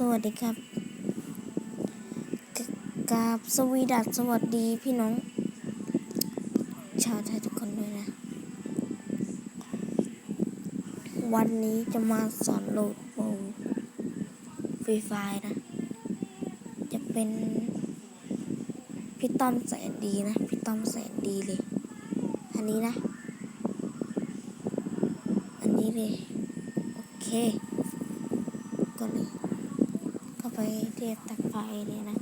สวัสดีครับกราบสวีดัสสวัสดีพี่น้อง ชาวไทยทุกคนด้วยนะ วันนี้จะมาสอนโหลดโปรฟรีไฟนะ จะเป็นพี่ต้อมแสนดีนะ พี่ต้อมแสนดีเลย อันนี้นะ อันนี้เลย โอเคก็เลย ไปเทียบตักไฟเนี่ยนะ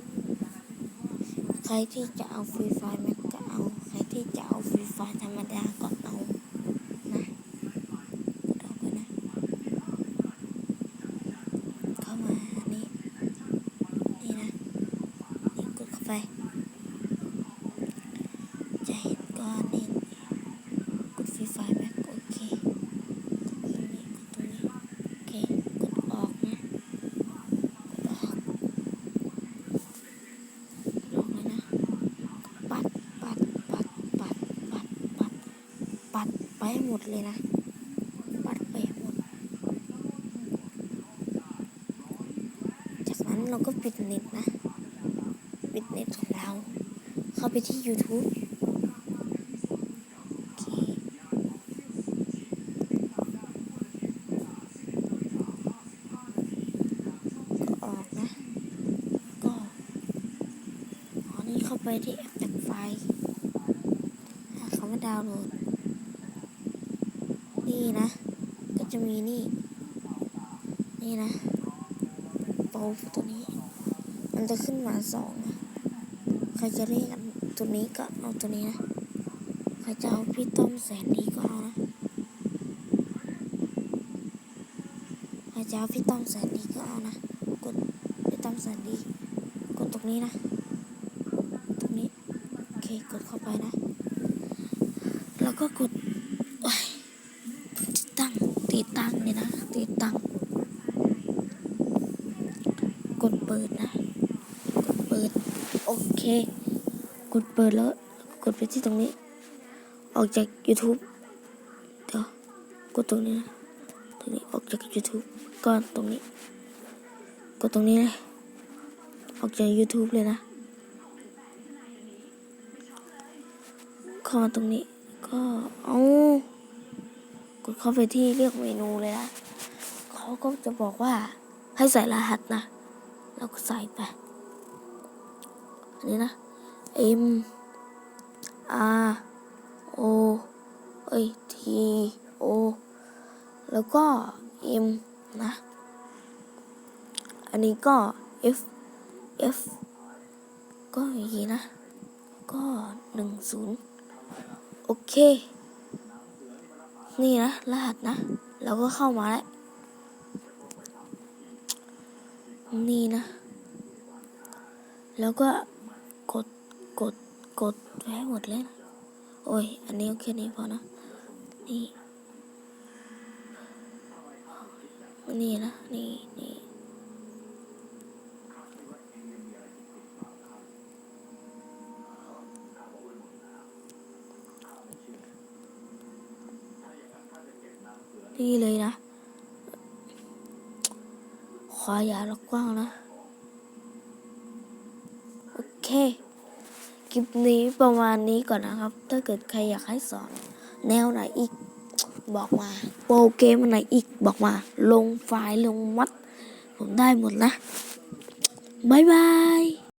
ใครที่จะเอาฟรีไฟแม็กก็เอา ใครที่จะเอาฟรีไฟธรรมดาก็เอานะกดออกไปนะ เข้ามาอันนี้นี่นะ นี่กดเข้าไป จะเห็นก้อนนี่กดฟรีไฟแม็กโอเค กดตรงนี้ กดตรงนี้ โอเค กดออกนะ กดออกลงเลยนะ ปัด ปัด ปัด ปัด ปัด ปัด ปัดไปหมดเลยนะ ปัดไปหมด จากนั้นเราก็ปิดเน็ตนะ ปิดเน็ตของเรา เข้าไปที่ YouTube โอเคก็ออกนะก็อ๋อนี่เข้าไปที่แอปจากไฟล์หาคำว่าดาวน์โหลด นี่นะ ก็จะมีนี่ นี่นะโปรตัวนี้ มันจะขึ้นมาสองนะใครจะเรียกกันตัวนี้ก็เอาตัวนี้นะ ใครจะเอาพี่ต้อมแสนดีก็เอานะใครจะเอาพี่ต้อมแสนดีก็เอานะ กดพี่ต้อมแสนดี กดตรงนี้นะ ตรงนี้ โอเค กดเข้าไปนะ แล้วก็กดโอ้ยติด ตั้งติดตั้งเลยนะติดตั้งกดเปิดนะ กดเปิด โอเค กดเปิดแล้ว กดไปที่ตรงนี้ ออกจาก YouTube เดี๋ยว กดตรงนี้นะ ตรงนี้ ออกจาก YouTube ก็ตรงนี้ กดตรงนี้เลยออกจาก YouTube เลยนะ เข้ามาตรงนี้ ก็ เอา กดเข้าไปที่เรียกเมนูเลยนะเขาก็จะบอกว่าให้ใส่รหัสนะเราก็ใส่ไป อันนี้นะ M R O เอ้ย T O แล้วก็ M นะ อันนี้ก็ F F ก็อย่างนี้นะ ก็หนึ่งศูนย์โอเค นี่นะ รหัสนะ เราก็เข้ามาแล้ว นี่นะ แล้วก็กดกดกดไว้ให้หมดเลยนะโอ้ย อันนี้โอเคนี้พอนะ นี่ นี่นะ นี่นี่ นี่เลยนะขออย่าล็อกกว้างนะ โอเค คลิปนี้ประมาณนี้ก่อนนะครับ ถ้าเกิดใครอยากให้สอน แนวไหนอีกบอกมา โปรเกมอันไหนอีกบอกมา ลงไฟล์ลงมัด ผมได้หมดนะ บ๊ายบาย